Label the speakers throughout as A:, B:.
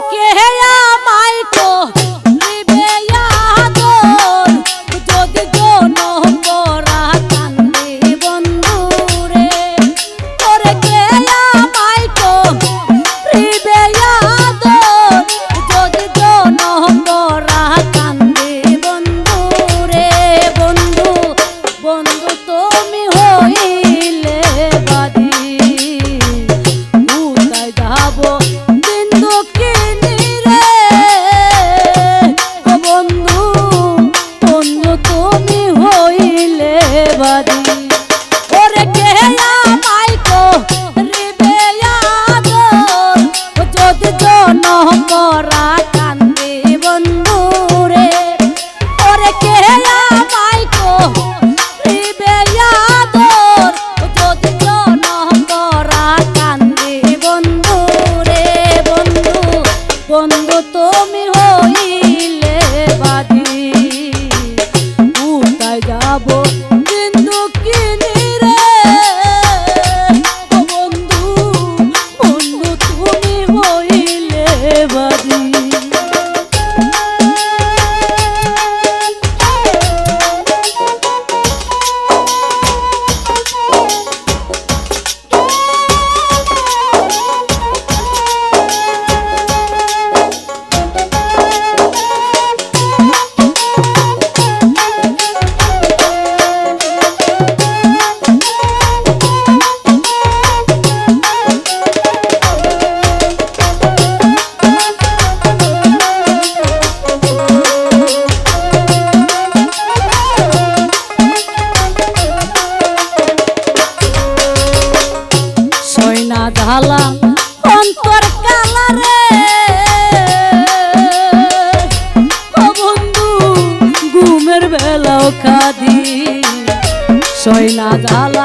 A: के आया माई को? কালা অন্তর ও বন্ধু ঘুমের বেলাও কাঁদি সয়না জালা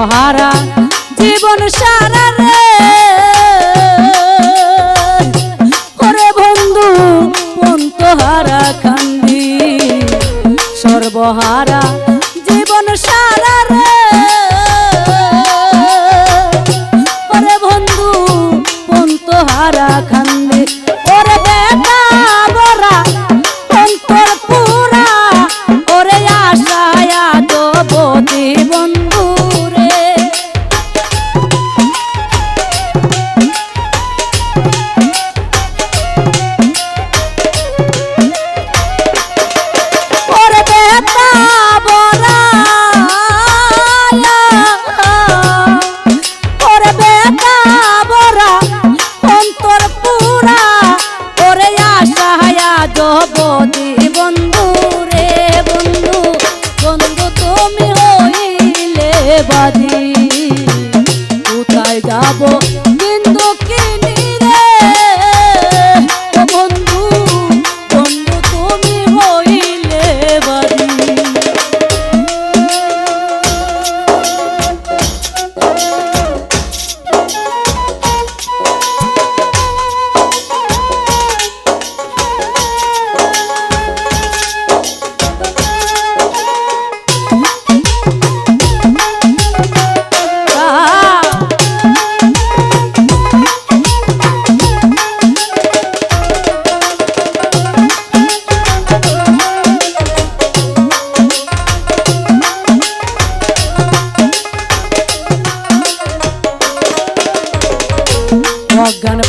A: সহারা জীবন সারা রে। ওরে বন্ধু পন্ত হারা কান্দি সর্বহারা।